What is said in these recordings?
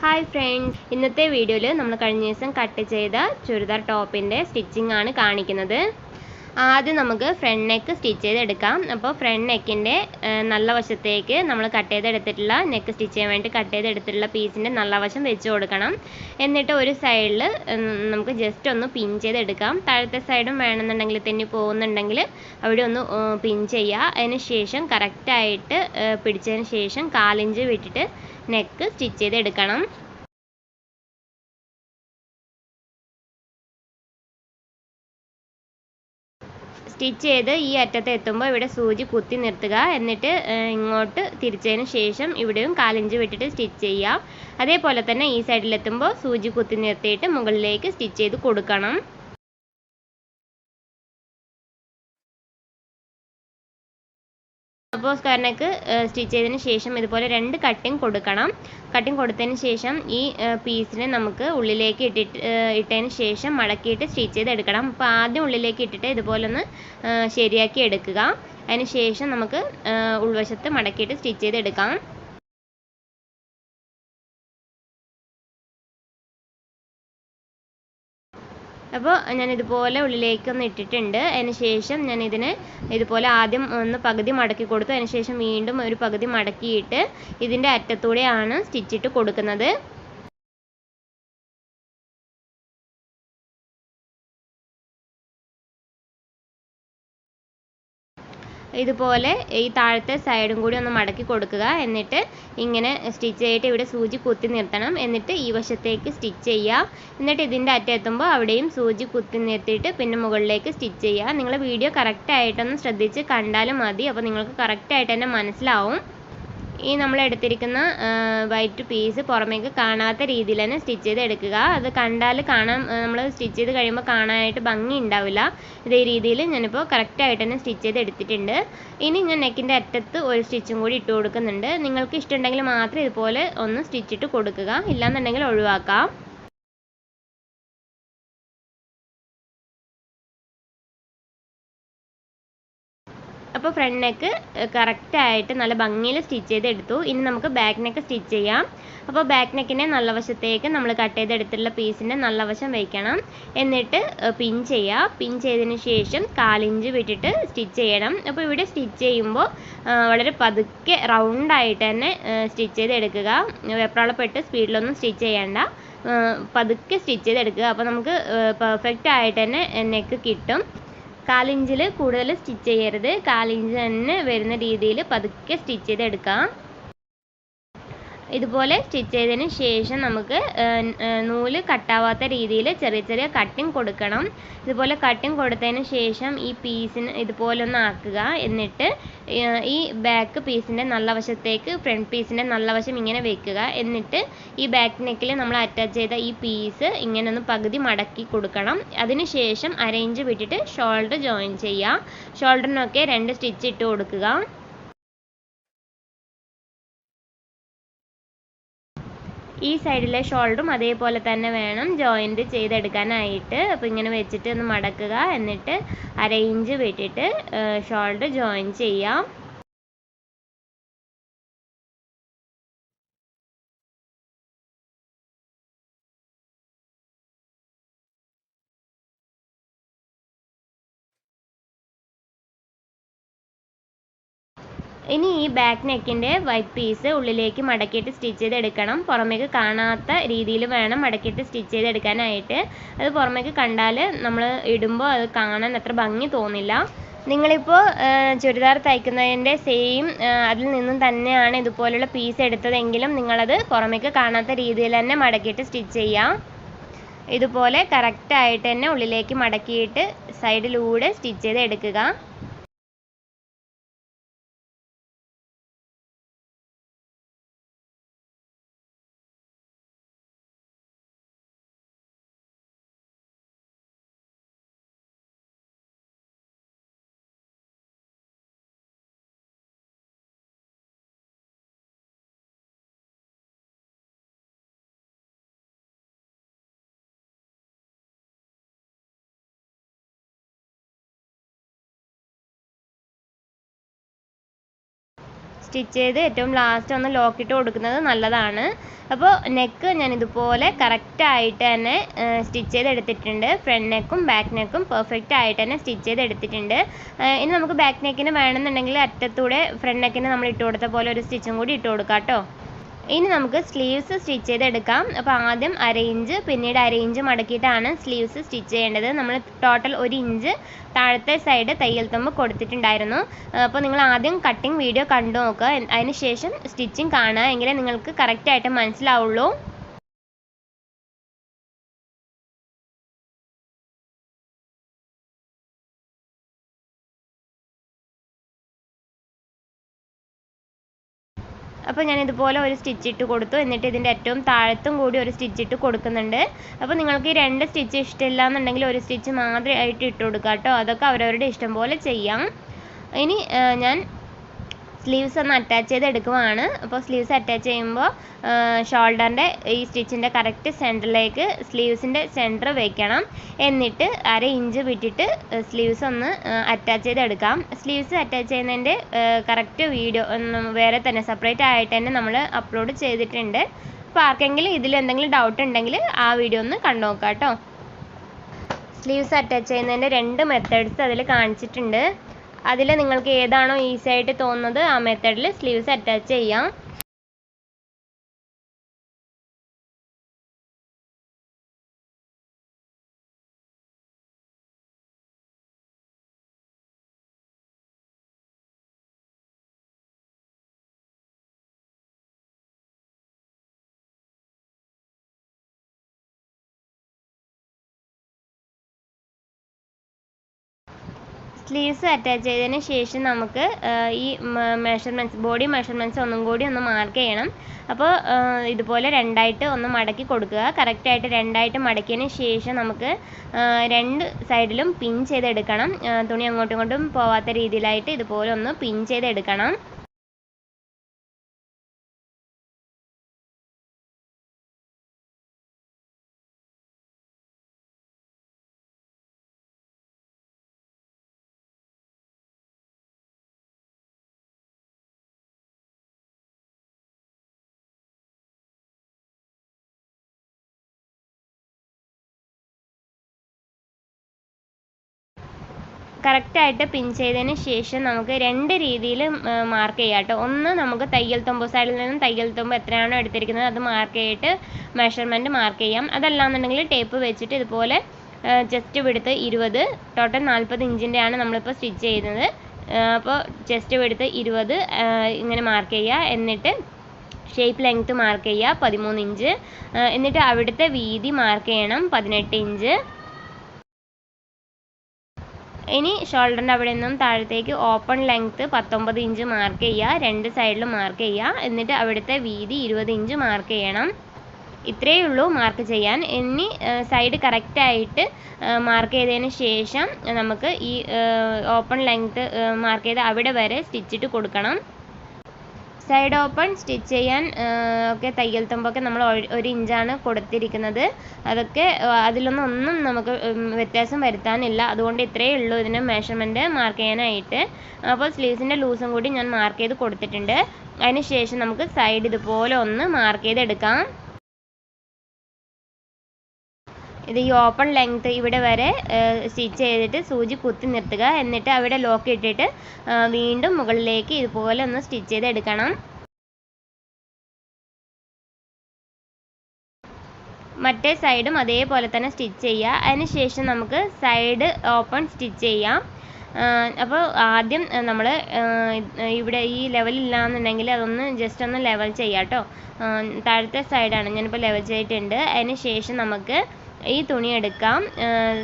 Hi friends ഇന്നത്തെ വീഡിയോയിൽ നമ്മൾ കഴിഞ്ഞ ദിവസം കട്ട് ചെയ്ത ചുരിദാർ ടോപ്പിന്റെ സ്റ്റിച്ചിങ് ആണ് കാണിക്കുന്നത്. ആദ്യം നമുക്ക് ഫ്രണ്ട് നെക്ക് സ്റ്റിച്ച് ചെയ്തെടുക്കാം. അപ്പോൾ ഫ്രണ്ട് നെക്കിന്റെ നല്ല വശത്തേക്ക് നമ്മൾ കട്ട് ചെയ്തെടുത്തിട്ടുള്ള നെക്ക് സ്റ്റിച്ച് ചെയ്യാൻ വേണ്ടി കട്ട് ചെയ്തെടുത്തിട്ടുള്ള പീസിന്റെ നല്ല വശം വെച്ച് കൊടുക്കണം. എന്നിട്ട് ഒരു സൈഡിൽ നമുക്ക് ജസ്റ്റ് ഒന്ന് പിൻ ചെയ്തെടുക്കാം. താഴത്തെ സൈഡും വേണമെന്നുണ്ടെങ്കിൽ തന്നെ പോകുന്നുണ്ടെങ്കിൽ അവിടെ ഒന്ന് പിൻ ചെയ്യുക. അതിന് ശേഷം കറക്റ്റായിട്ട് പിടിച്ചതിന് ശേഷം കാലിഞ്ച് വിട്ടിട്ട് നെക്ക് സ്റ്റിച്ച് ചെയ്തെടുക്കണം. സ്റ്റിച്ച് ചെയ്ത് ഈ അറ്റത്ത് എത്തുമ്പോൾ ഇവിടെ സൂചി കുത്തി നിർത്തുക. എന്നിട്ട് ഇങ്ങോട്ട് തിരിച്ചതിന് ശേഷം ഇവിടെയും കാലിഞ്ച് വിട്ടിട്ട് സ്റ്റിച്ച് ചെയ്യാം. അതേപോലെ തന്നെ ഈ സൈഡിലെത്തുമ്പോൾ സൂചി കുത്തി നിർത്തിയിട്ട് മുകളിലേക്ക് സ്റ്റിച്ച് ചെയ്ത് കൊടുക്കണം. അപ്പോൾ സ്ക്വയർ സ്റ്റിച്ച് ചെയ്തതിന് ശേഷം ഇതുപോലെ രണ്ട് കട്ടിങ് കൊടുക്കണം. കട്ടിങ് കൊടുത്തതിന് ശേഷം ഈ പീസിനെ നമുക്ക് ഉള്ളിലേക്ക് ഇട്ടിട്ട് ഇട്ടതിന് ശേഷം മടക്കിയിട്ട് സ്റ്റിച്ച് ചെയ്തെടുക്കണം അപ്പോൾ ആദ്യം ഉള്ളിലേക്ക് ഇട്ടിട്ട് ഇതുപോലെ ഒന്ന് ശരിയാക്കി എടുക്കുക. അതിന് ശേഷം നമുക്ക് ഉൾവശത്ത് മടക്കിയിട്ട് സ്റ്റിച്ച് ചെയ്തെടുക്കാം അപ്പോൾ ഞാൻ ഇതുപോലെ ഉള്ളിലേക്ക് ഒന്ന് ഇട്ടിട്ടുണ്ട്. അതിന് ശേഷം ഞാൻ ഇതിനെ ഇതുപോലെ ആദ്യം ഒന്ന് പകുതി മടക്കി കൊടുത്തു. അതിന് ശേഷം വീണ്ടും ഒരു പകുതി മടക്കിയിട്ട് ഇതിന്റെ അറ്റത്തൂടെയാണ് സ്റ്റിച്ചിട്ട് കൊടുക്കുന്നത്. ഇതുപോലെ ഈ താഴത്തെ സൈഡും കൂടി ഒന്ന് മടക്കി കൊടുക്കുക. എന്നിട്ട് ഇങ്ങനെ സ്റ്റിച്ച് ചെയ്തിട്ട് ഇവിടെ സൂചി കുത്തി നിർത്തണം. എന്നിട്ട് ഈ വശത്തേക്ക് സ്റ്റിച്ച് ചെയ്യാം എന്നിട്ട് ഇതിന്റെ അറ്റെത്തുമ്പോൾ അവിടെയും സൂചി കുത്തി നിർത്തിയിട്ട് പിന്നെ മുകളിലേക്ക് സ്റ്റിച്ച് ചെയ്യുക. നിങ്ങൾ വീഡിയോ കറക്റ്റായിട്ടൊന്ന് ശ്രദ്ധിച്ച് കണ്ടാലും മതി. അപ്പോൾ നിങ്ങൾക്ക് കറക്റ്റായിട്ട് തന്നെ മനസ്സിലാവും. ഈ നമ്മൾ എടുത്തിരിക്കുന്ന വൈറ്റ് പീസ് പുറമേക്ക് കാണാത്ത രീതിയിൽ തന്നെ സ്റ്റിച്ച് ചെയ്ത് എടുക്കുക. അത് കണ്ടാൽ കാണാൻ നമ്മൾ സ്റ്റിച്ച് ചെയ്ത് കഴിയുമ്പോൾ കാണാനായിട്ട് ഭംഗി ഉണ്ടാവില്ല. ഇതേ രീതിയിൽ ഞാനിപ്പോൾ കറക്റ്റായിട്ട് തന്നെ സ്റ്റിച്ച് ചെയ്ത് എടുത്തിട്ടുണ്ട്. ഇനി ഞാൻ നെക്കിന്റെ അറ്റത്ത് ഒരു സ്റ്റിച്ചും കൂടി ഇട്ട് കൊടുക്കുന്നുണ്ട്. നിങ്ങൾക്ക് ഇഷ്ടമുണ്ടെങ്കിൽ മാത്രം ഇതുപോലെ ഒന്ന് സ്റ്റിച്ചിട്ട് കൊടുക്കുക. ഇല്ലാന്നുണ്ടെങ്കിൽ ഒഴിവാക്കാം. അപ്പോൾ ഫ്രണ്ട് നെക്ക് കറക്റ്റായിട്ട് നല്ല ഭംഗിയിൽ സ്റ്റിച്ച് ചെയ്തെടുത്തു. ഇനി നമുക്ക് ബാക്ക് നെക്ക് സ്റ്റിച്ച് ചെയ്യാം. അപ്പോൾ ബാക്ക് നെക്കിനെ നല്ല വശത്തേക്ക് നമ്മൾ കട്ട് ചെയ്തെടുത്തിട്ടുള്ള പീസിന്റെ നല്ല വശം വയ്ക്കണം എന്നിട്ട് പിൻ ചെയ്യുക പിൻ ചെയ്തതിന് ശേഷം കാലിഞ്ച് വിട്ടിട്ട് സ്റ്റിച്ച് ചെയ്യണം. അപ്പോൾ ഇവിടെ സ്റ്റിച്ച് ചെയ്യുമ്പോൾ വളരെ പതുക്കെ റൗണ്ടായിട്ട് തന്നെ സ്റ്റിച്ച് ചെയ്തെടുക്കുക. വെപ്രാളപ്പെട്ട് സ്പീഡിലൊന്നും സ്റ്റിച്ച് ചെയ്യേണ്ട. പതുക്കെ സ്റ്റിച്ച് ചെയ്തെടുക്കുക. അപ്പോൾ നമുക്ക് പെർഫെക്റ്റ് ആയിട്ട് തന്നെ നെക്ക് കിട്ടും. കാലിഞ്ചിൽ കൂടുതൽ സ്റ്റിച്ച് ചെയ്യരുത്. കാലിഞ്ച് തന്നെ വരുന്ന രീതിയിൽ പതുക്കെ സ്റ്റിച്ച് ചെയ്തെടുക്കാം. ഇതുപോലെ സ്റ്റിച്ച് ചെയ്തതിന് ശേഷം നമുക്ക് നൂൽ കട്ടാവാത്ത രീതിയിൽ ചെറിയ ചെറിയ കട്ടിങ് കൊടുക്കണം. ഇതുപോലെ കട്ടിങ് കൊടുത്തതിന് ശേഷം ഈ പീസിന് ഇതുപോലൊന്ന് ആക്കുക. എന്നിട്ട് ഈ ബാക്ക് പീസിന്റെ നല്ല വശത്തേക്ക് ഫ്രണ്ട് പീസിന്റെ നല്ല വശം ഇങ്ങനെ വെക്കുക. എന്നിട്ട് ഈ ബാക്ക് നെക്കിൽ നമ്മൾ അറ്റാച്ച് ചെയ്ത ഈ പീസ് ഇങ്ങനെ ഒന്ന് പകുതി മടക്കി കൊടുക്കണം. അതിന് ശേഷം അരയിഞ്ച് വിട്ടിട്ട് ഷോൾഡർ ജോയിൻ ചെയ്യുക. ഷോൾഡറിനൊക്കെ രണ്ട് സ്റ്റിച്ച് ഇട്ട് കൊടുക്കുക. ഈ സൈഡിലെ ഷോൾഡറും അതേപോലെ തന്നെ വേണം ജോയിന്റ് ചെയ്തെടുക്കാനായിട്ട്. അപ്പോൾ ഇങ്ങനെ വെച്ചിട്ട് ഒന്ന് മടക്കുക. എന്നിട്ട് അര ഇഞ്ച് വിട്ടിട്ട് ഷോൾഡർ ജോയിൻ ചെയ്യാം. ഇനി ഈ ബാക്ക് നെക്കിന്റെ വൈറ്റ് പീസ് ഉള്ളിലേക്ക് മടക്കിയിട്ട് സ്റ്റിച്ച് ചെയ്തെടുക്കണം. പുറമേക്ക് കാണാത്ത രീതിയിൽ വേണം മടക്കിയിട്ട് സ്റ്റിച്ച് ചെയ്തെടുക്കാനായിട്ട്. അത് പുറമേക്ക് കണ്ടാൽ നമ്മൾ ഇടുമ്പോൾ അത് കാണാൻ അത്ര ഭംഗി തോന്നില്ല. നിങ്ങളിപ്പോൾ ചുരിദാർ തയ്ക്കുന്നതിന്റെ സെയിം അതിൽ നിന്നും തന്നെയാണ് ഇതുപോലുള്ള പീസ് എടുത്തതെങ്കിലും നിങ്ങളത് പുറമേക്ക് കാണാത്ത രീതിയിൽ തന്നെ മടക്കിയിട്ട് സ്റ്റിച്ച് ചെയ്യാം. ഇതുപോലെ കറക്റ്റായിട്ട് തന്നെ ഉള്ളിലേക്ക് മടക്കിയിട്ട് സൈഡിലൂടെ സ്റ്റിച്ച് ചെയ്ത് എടുക്കുക സ്റ്റിച്ച് ചെയ്ത് ഏറ്റവും ലാസ്റ്റ് ഒന്ന് ലോക്ക് ഇട്ട് കൊടുക്കുന്നത് നല്ലതാണ്. അപ്പോൾ നെക്ക് ഞാൻ ഇതുപോലെ കറക്റ്റായിട്ട് തന്നെ സ്റ്റിച്ച് ചെയ്ത് എടുത്തിട്ടുണ്ട്. ഫ്രണ്ട് നെക്കും ബാക്ക് നെക്കും പെർഫെക്റ്റ് ആയിട്ട് തന്നെ സ്റ്റിച്ച് ചെയ്ത് എടുത്തിട്ടുണ്ട്. ഇനി നമുക്ക് ബാക്ക് നെക്കിന് വേണമെന്നുണ്ടെങ്കിൽ അറ്റത്തൂടെ ഫ്രണ്ട് നെക്കിന് നമ്മൾ ഇട്ട് കൊടുത്ത പോലെ ഒരു സ്റ്റിച്ചും കൂടി ഇട്ട് കൊടുക്കാം കേട്ടോ ഇനി നമുക്ക് സ്ലീവ്സ് സ്റ്റിച്ച് ചെയ്തെടുക്കാം. അപ്പോൾ ആദ്യം അര ഇഞ്ച് പിന്നീട് അര ഇഞ്ച് മടക്കിയിട്ടാണ് സ്ലീവ്സ് സ്റ്റിച്ച് ചെയ്യേണ്ടത്. നമ്മൾ ടോട്ടൽ ഒരു ഇഞ്ച് താഴത്തെ സൈഡ് തയ്യൽ തുമ്പ് കൊടുത്തിട്ടുണ്ടായിരുന്നു. അപ്പോൾ നിങ്ങൾ ആദ്യം കട്ടിങ് വീഡിയോ കണ്ടു നോക്കുക. അതിന് ശേഷം സ്റ്റിച്ചിങ് കാണുക. എങ്കിലേ നിങ്ങൾക്ക് കറക്റ്റായിട്ട് മനസ്സിലാവുള്ളൂ. അപ്പോൾ ഞാൻ ഇതുപോലെ ഒരു സ്റ്റിച്ച് ഇട്ട് കൊടുത്തു. എന്നിട്ട് ഇതിന്റെ ഏറ്റവും താഴത്തും കൂടി ഒരു സ്റ്റിച്ച് ഇട്ട് കൊടുക്കുന്നുണ്ട്. അപ്പോൾ നിങ്ങൾക്ക് ഈ രണ്ട് സ്റ്റിച്ച് ഇഷ്ടമില്ല എന്നുണ്ടെങ്കിൽ ഒരു സ്റ്റിച്ച് മാത്രമായിട്ട് ഇട്ട് കൊടുക്കുക കേട്ടോ അതൊക്കെ അവരവരുടെ ഇഷ്ടം പോലെ ചെയ്യാം. ഇനി ഞാൻ സ്ലീവ്സ് ഒന്ന് അറ്റാച്ച് ചെയ്ത് എടുക്കുവാണ് അപ്പോൾ സ്ലീവ്സ് അറ്റാച്ച് ചെയ്യുമ്പോൾ ഷോൾഡറിന്റെ ഈ സ്റ്റിച്ചിന്റെ കറക്റ്റ് സെന്ററിലേക്ക് സ്ലീവ്സിന്റെ സെന്റർ വെക്കണം. എന്നിട്ട് അര ഇഞ്ച് വിട്ടിട്ട് സ്ലീവ്സ് ഒന്ന് അറ്റാച്ച് ചെയ്ത് എടുക്കാം സ്ലീവ്സ് അറ്റാച്ച് ചെയ്യുന്നതിന്റെ കറക്റ്റ് വീഡിയോ വേറെ തന്നെ സെപ്പറേറ്റ് ആയിട്ട് തന്നെ നമ്മൾ അപ്ലോഡ് ചെയ്തിട്ടുണ്ട്. അപ്പോൾ ആർക്കെങ്കിലും ഇതിൽ എന്തെങ്കിലും ഡൗട്ട് ഉണ്ടെങ്കിൽ ആ വീഡിയോ ഒന്ന് കണ്ടു നോക്കാം കേട്ടോ സ്ലീവ്സ് അറ്റാച്ച് ചെയ്യുന്നതിന്റെ രണ്ട് മെത്തേഡ്സ് അതിൽ കാണിച്ചിട്ടുണ്ട്. അതിൽ നിങ്ങൾക്ക് ഏതാണോ ഈസി ആയിട്ട് തോന്നുന്നത് ആ മെത്തേഡിൽ സ്ലീവ്സ് അറ്റാച്ച് ചെയ്യാം. സ്ലീവ്സ് അറ്റാച്ച് ചെയ്തതിന് ശേഷം നമുക്ക് ഈ മെഷർമെന്റ്സ് ബോഡി മെഷർമെന്റ്സ് ഒന്നും കൂടി ഒന്ന് മാർക്ക് ചെയ്യണം. അപ്പോൾ ഇതുപോലെ രണ്ടായിട്ട് ഒന്ന് മടക്കി കൊടുക്കുക. കറക്റ്റായിട്ട് രണ്ടായിട്ട് മടക്കിയതിന് ശേഷം നമുക്ക് രണ്ട് സൈഡിലും പിൻ ചെയ്തെടുക്കണം. തുണി അങ്ങോട്ടും ഇങ്ങോട്ടും പോവാത്ത രീതിയിലായിട്ട് ഇതുപോലെ ഒന്ന് പിൻ ചെയ്തെടുക്കണം. കറക്റ്റായിട്ട് പിൻ ചെയ്തതിന് ശേഷം നമുക്ക് രണ്ട് രീതിയിൽ മാർക്ക് ചെയ്യാം കേട്ടോ. ഒന്ന് നമുക്ക് തയ്യൽ തുമ്പ് സൈഡിൽ നിന്നും തയ്യൽ തുമ്പ് എത്രയാണോ എടുത്തിരിക്കുന്നത് അത് മാർക്ക് ചെയ്തിട്ട് മെഷർമെന്റ് മാർക്ക് ചെയ്യാം. അതല്ലാന്നുണ്ടെങ്കിൽ ടേപ്പ് വെച്ചിട്ട് ഇതുപോലെ ചെസ്റ്റ് വിടുത്ത് ഇരുപത് ടോട്ടൽ നാൽപ്പത് ഇഞ്ചിന്റെയാണ് നമ്മളിപ്പോൾ സ്റ്റിച്ച് ചെയ്യുന്നത്. അപ്പോൾ ചെസ്റ്റ് വിടുത്ത് ഇരുപത് ഇങ്ങനെ മാർക്ക് ചെയ്യുക. എന്നിട്ട് ഷേപ്പ് ലെങ്ത്ത് മാർക്ക് ചെയ്യുക പതിമൂന്ന് ഇഞ്ച്. എന്നിട്ട് അവിടുത്തെ വീതി മാർക്ക് ചെയ്യണം പതിനെട്ട് ഇഞ്ച്. ഇനി ഷോൾഡറിന്റെ അവിടെ നിന്നും താഴത്തേക്ക് ഓപ്പൺ ലെങ്ത്ത് പത്തൊമ്പത് ഇഞ്ച് മാർക്ക് ചെയ്യുക രണ്ട് സൈഡിലും മാർക്ക് ചെയ്യുക എന്നിട്ട് അവിടുത്തെ വീതി ഇരുപത് ഇഞ്ച് മാർക്ക് ചെയ്യണം. ഇത്രയേ ഉള്ളൂ മാർക്ക് ചെയ്യാൻ. ഇനി സൈഡ് കറക്റ്റായിട്ട് മാർക്ക് ചെയ്തതിന് ശേഷം നമുക്ക് ഈ ഓപ്പൺ ലെങ്ത്ത് മാർക്ക് ചെയ്ത് അവിടെ വരെ സ്റ്റിച്ചിട്ട് കൊടുക്കണം. സൈഡ് ഓപ്പൺ സ്റ്റിച്ച് ചെയ്യാൻ ഒക്കെ തയ്യൽ തുമ്പൊക്കെ നമ്മൾ ഒരു- ഇഞ്ചാണ് കൊടുത്തിരിക്കുന്നത്. അതൊക്കെ അതിലൊന്നും ഒന്നും നമുക്ക് വ്യത്യാസം വരുത്താനില്ല. അതുകൊണ്ട് ഇത്രയേ ഉള്ളൂ ഇതിന് മെഷർമെന്റ് മാർക്ക് ചെയ്യാനായിട്ട്. അപ്പോൾ സ്ലീവ്സിന്റെ ലൂസും കൂടി ഞാൻ മാർക്ക് ചെയ്ത് കൊടുത്തിട്ടുണ്ട്. അതിന് ശേഷം നമുക്ക് സൈഡ് ഇതുപോലെ ഒന്ന് മാർക്ക് ചെയ്തെടുക്കാം. ഇത് ഈ ഓപ്പൺ ലെങ്ത് ഇവിടെ വരെ സ്റ്റിച്ച് ചെയ്തിട്ട് സൂചി കുത്തി നിർത്തുക. എന്നിട്ട് അവിടെ ലോക്ക് ഇട്ടിട്ട് വീണ്ടും മുകളിലേക്ക് ഇതുപോലെ ഒന്ന് സ്റ്റിച്ച് ചെയ്തെടുക്കണം. മറ്റേ സൈഡും അതേപോലെ തന്നെ സ്റ്റിച്ച് ചെയ്യുക. അതിന് ശേഷം നമുക്ക് സൈഡ് ഓപ്പൺ സ്റ്റിച്ച് ചെയ്യാം. അപ്പോൾ ആദ്യം നമ്മൾ ഇവിടെ ഈ ലെവൽ ഇല്ലാന്നുണ്ടെങ്കിൽ അതൊന്ന് ജസ്റ്റ് ഒന്ന് ലെവൽ ചെയ്യാം കേട്ടോ താഴത്തെ സൈഡാണ് ഞാനിപ്പോൾ ലെവൽ ചെയ്തിട്ടുണ്ട്. അതിന് ശേഷം നമുക്ക് ഈ തുണി എടുക്കാം.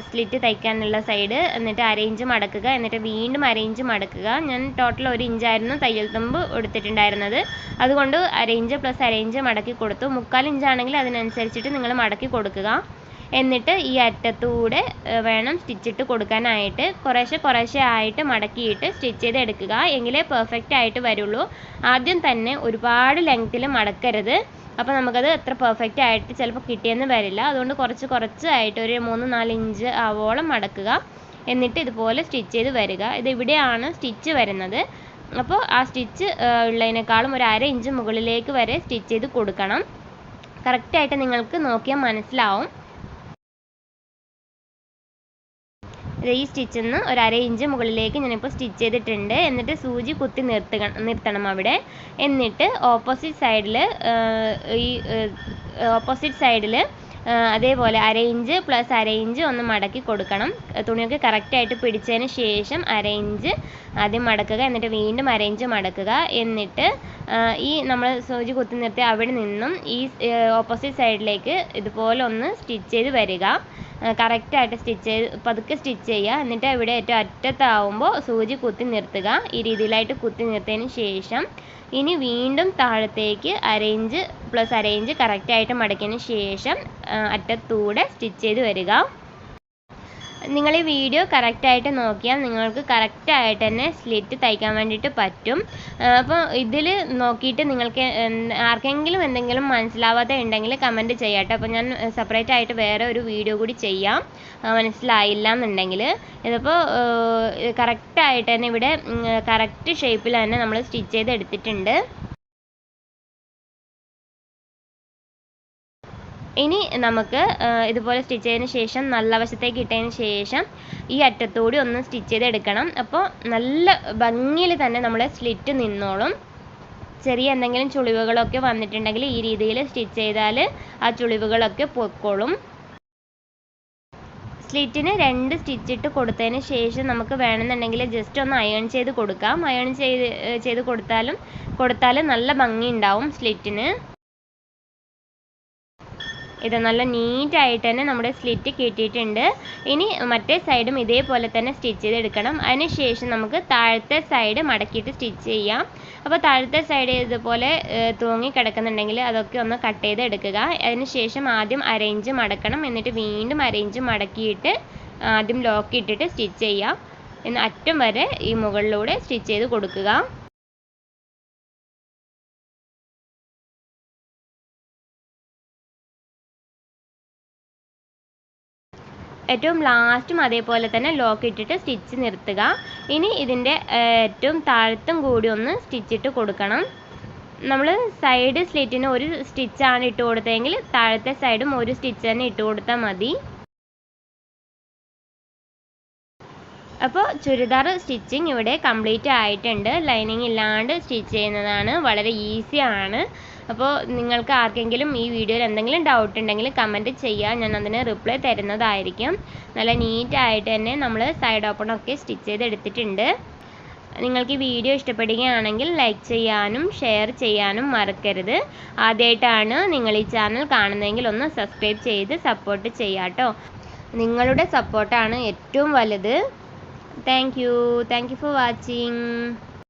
സ്ലിറ്റ് തയ്ക്കാനുള്ള സൈഡ് എന്നിട്ട് അരയിഞ്ച് മടക്കുക. എന്നിട്ട് വീണ്ടും അരയിഞ്ച് മടക്കുക. ഞാൻ ടോട്ടൽ ഒരു ഇഞ്ചായിരുന്നു തയ്യൽ തുമ്പ് എടുത്തിട്ടുണ്ടായിരുന്നത്. അതുകൊണ്ട് അരയിഞ്ച് പ്ലസ് അരയിഞ്ച് മടക്കി കൊടുത്തു. മുക്കാൽ ഇഞ്ചാണെങ്കിൽ അതിനനുസരിച്ചിട്ട് നിങ്ങൾ മടക്കി കൊടുക്കുക. എന്നിട്ട് ഈ അറ്റത്തൂടെ വേണം സ്റ്റിച്ചിട്ട് കൊടുക്കാനായിട്ട്. കുറേശ്ശെ കുറേശ്ശെ ആയിട്ട് മടക്കിയിട്ട് സ്റ്റിച്ച് ചെയ്ത് എടുക്കുക. എങ്കിലേ പെർഫെക്റ്റ് ആയിട്ട് വരുള്ളൂ. ആദ്യം തന്നെ ഒരുപാട് ലെങ്ത്തിൽ മടക്കരുത്. അപ്പോൾ നമുക്കത് അത്ര പെർഫെക്റ്റ് ആയിട്ട് ചിലപ്പോൾ കിട്ടിയെന്ന് വരില്ല. അതുകൊണ്ട് കുറച്ച് കുറച്ച് ആയിട്ട് ഒരു മൂന്ന് നാല് ഇഞ്ച് ആവോളം മടക്കുക. എന്നിട്ട് ഇതുപോലെ സ്റ്റിച്ച് ചെയ്ത് വരിക. ഇത് ഇവിടെയാണ് സ്റ്റിച്ച് വരുന്നത്. അപ്പോൾ ആ സ്റ്റിച്ച് ഉള്ളതിനേക്കാളും ഒരു അര ഇഞ്ച് മുകളിലേക്ക് വരെ സ്റ്റിച്ച് ചെയ്ത് കൊടുക്കണം. കറക്റ്റായിട്ട് നിങ്ങൾക്ക് നോക്കിയാൽ മനസ്സിലാവും. ഈ സ്റ്റിച്ചിൽ നിന്ന് ഒരു അര ഇഞ്ച് മുകളിലേക്ക് ഞാനിപ്പോൾ സ്റ്റിച്ച് ചെയ്തിട്ടുണ്ട്. എന്നിട്ട് സൂചി കുത്തി നിർത്തുക നിർത്തണം അവിടെ. എന്നിട്ട് ഓപ്പോസിറ്റ് സൈഡിൽ ഈ ഓപ്പോസിറ്റ് സൈഡിൽ അതേപോലെ അര ഇഞ്ച് പ്ലസ് അര ഇഞ്ച് ഒന്ന് മടക്കി കൊടുക്കണം. തുണിയൊക്കെ കറക്റ്റായിട്ട് പിടിച്ചതിന് ശേഷം അര ഇഞ്ച് ആദ്യം മടക്കുക എന്നിട്ട് വീണ്ടും അര ഇഞ്ച് മടക്കുക. എന്നിട്ട് ഈ നമ്മൾ സൂചി കുത്തി നിർത്തി അവിടെ നിന്നും ഈ ഓപ്പോസിറ്റ് സൈഡിലേക്ക് ഇതുപോലെ ഒന്ന് സ്റ്റിച്ച് ചെയ്ത് വരിക. കറക്റ്റായിട്ട് സ്റ്റിച്ച് ചെയ്ത് പതുക്കെ സ്റ്റിച്ച് ചെയ്യുക. എന്നിട്ട് ഇവിടെ ഏറ്റവും അറ്റത്താവുമ്പോൾ സൂചി കുത്തി നിർത്തുക. ഈ രീതിയിലായിട്ട് കുത്തി നിർത്തിയതിന് ശേഷം ഇനി വീണ്ടും താഴത്തേക്ക് അര ഇഞ്ച് പ്ലസ് അര ഇഞ്ച് കറക്റ്റായിട്ട് മടക്കിയതിന് ശേഷം അറ്റത്തൂടെ സ്റ്റിച്ച് ചെയ്ത് വരിക. നിങ്ങൾ ഈ വീഡിയോ കറക്റ്റായിട്ട് നോക്കിയാൽ നിങ്ങൾക്ക് കറക്റ്റായിട്ട് തന്നെ സ്ലിറ്റ് തയ്ക്കാൻ വേണ്ടിയിട്ട് പറ്റും. അപ്പോൾ ഇതിൽ നോക്കിയിട്ട് നിങ്ങൾക്ക് ആർക്കെങ്കിലും എന്തെങ്കിലും മനസ്സിലാവാതെ ഉണ്ടെങ്കിൽ കമന്റ് ചെയ്യാട്ടോ. അപ്പോൾ ഞാൻ സെപ്പറേറ്റ് ആയിട്ട് വേറെ ഒരു വീഡിയോ കൂടി ചെയ്യാം. മനസ്സിലായില്ല എന്നുണ്ടെങ്കിൽ ഇതിപ്പോൾ കറക്റ്റായിട്ട് തന്നെ ഇവിടെ കറക്റ്റ് ഷേപ്പിൽ തന്നെ നമ്മൾ സ്റ്റിച്ച് ചെയ്ത് എടുത്തിട്ടുണ്ട് ഇനി നമുക്ക് ഇതുപോലെ സ്റ്റിച്ച് ചെയ്തതിന് ശേഷം നല്ല വശത്തേക്ക് ഇട്ടതിന് ശേഷം ഈ അറ്റത്തൂടി ഒന്ന് സ്റ്റിച്ച് ചെയ്തെടുക്കണം. അപ്പോൾ നല്ല ഭംഗിയിൽ തന്നെ നമ്മുടെ സ്ലിറ്റ് നിന്നോളും. ചെറിയ എന്തെങ്കിലും ചുളിവുകളൊക്കെ വന്നിട്ടുണ്ടെങ്കിൽ ഈ രീതിയിൽ സ്റ്റിച്ച് ചെയ്താൽ ആ ചുളിവുകളൊക്കെ പൊക്കോളും. സ്ലിറ്റിന് രണ്ട് സ്റ്റിച്ച് ഇട്ട് കൊടുത്തതിന് ശേഷം നമുക്ക് വേണമെന്നുണ്ടെങ്കിൽ ജസ്റ്റ് ഒന്ന് അയൺ ചെയ്ത് കൊടുക്കാം. അയൺ ചെയ്ത് ചെയ്ത് കൊടുത്താലും കൊടുത്താൽ നല്ല ഭംഗി ഉണ്ടാവും സ്ലിറ്റിന് ഇത് നല്ല നീറ്റായിട്ട് തന്നെ നമ്മുടെ സ്ലിറ്റ് കിട്ടിയിട്ടുണ്ട്. ഇനി മറ്റേ സൈഡും ഇതേപോലെ തന്നെ സ്റ്റിച്ച് ചെയ്തെടുക്കണം. അതിന് ശേഷം നമുക്ക് താഴത്തെ സൈഡ് മടക്കിയിട്ട് സ്റ്റിച്ച് ചെയ്യാം. അപ്പോൾ താഴത്തെ സൈഡ് ഇതുപോലെ തൂങ്ങി കിടക്കുന്നുണ്ടെങ്കിൽ അതൊക്കെ ഒന്ന് കട്ട് ചെയ്ത് എടുക്കുക അതിന് ശേഷം ആദ്യം അരയിഞ്ച് മടക്കണം. എന്നിട്ട് വീണ്ടും അരയിഞ്ച് മടക്കിയിട്ട് ആദ്യം ലോക്ക് ഇട്ടിട്ട് സ്റ്റിച്ച് ചെയ്യാം. എന്ന് അറ്റം വരെ ഈ മുകളിലൂടെ സ്റ്റിച്ച് ചെയ്ത് കൊടുക്കുക. ഏറ്റവും ലാസ്റ്റും അതേപോലെ തന്നെ ലോക്ക് ഇട്ടിട്ട് സ്റ്റിച്ച് നിർത്തുക. ഇനി ഇതിന്റെ ഏറ്റവും താഴത്തും കൂടി ഒന്ന് സ്റ്റിച്ചിട്ട് കൊടുക്കണം. നമ്മൾ സൈഡ് സ്ലിറ്റിന് ഒരു സ്റ്റിച്ചാണ് ഇട്ട് കൊടുത്തതെങ്കിൽ താഴത്തെ സൈഡും ഒരു സ്റ്റിച്ച് തന്നെ ഇട്ട് കൊടുത്താൽ മതി. അപ്പോൾ ചുരിദാർ സ്റ്റിച്ചിങ് ഇവിടെ കംപ്ലീറ്റ് ആയിട്ടുണ്ട്. ലൈനിങ് ഇല്ലാണ്ട് സ്റ്റിച്ച് ചെയ്യുന്നതാണ് വളരെ ഈസിയാണ് അപ്പോൾ നിങ്ങൾക്ക് ആർക്കെങ്കിലും ഈ വീഡിയോയിൽ എന്തെങ്കിലും ഡൗട്ട് ഉണ്ടെങ്കിൽ കമന്റ് ചെയ്യുക ഞാൻ അതിന് റിപ്ലൈ തരുന്നതായിരിക്കും. നല്ല നീറ്റായിട്ട് തന്നെ നമ്മൾ സൈഡ് ഓപ്പണൊക്കെ സ്റ്റിച്ച് ചെയ്തെടുത്തിട്ടുണ്ട്. നിങ്ങൾക്ക് ഈ വീഡിയോ ഇഷ്ടപ്പെടുകയാണെങ്കിൽ ലൈക്ക് ചെയ്യാനും ഷെയർ ചെയ്യാനും മറക്കരുത്. ആദ്യമായിട്ടാണ് നിങ്ങൾ ഈ ചാനൽ കാണുന്നതെങ്കിൽ ഒന്ന് സബ്സ്ക്രൈബ് ചെയ്ത് സപ്പോർട്ട് ചെയ്യാട്ടോ നിങ്ങളുടെ സപ്പോർട്ടാണ് ഏറ്റവും വലുത്. Thank you thank you for watching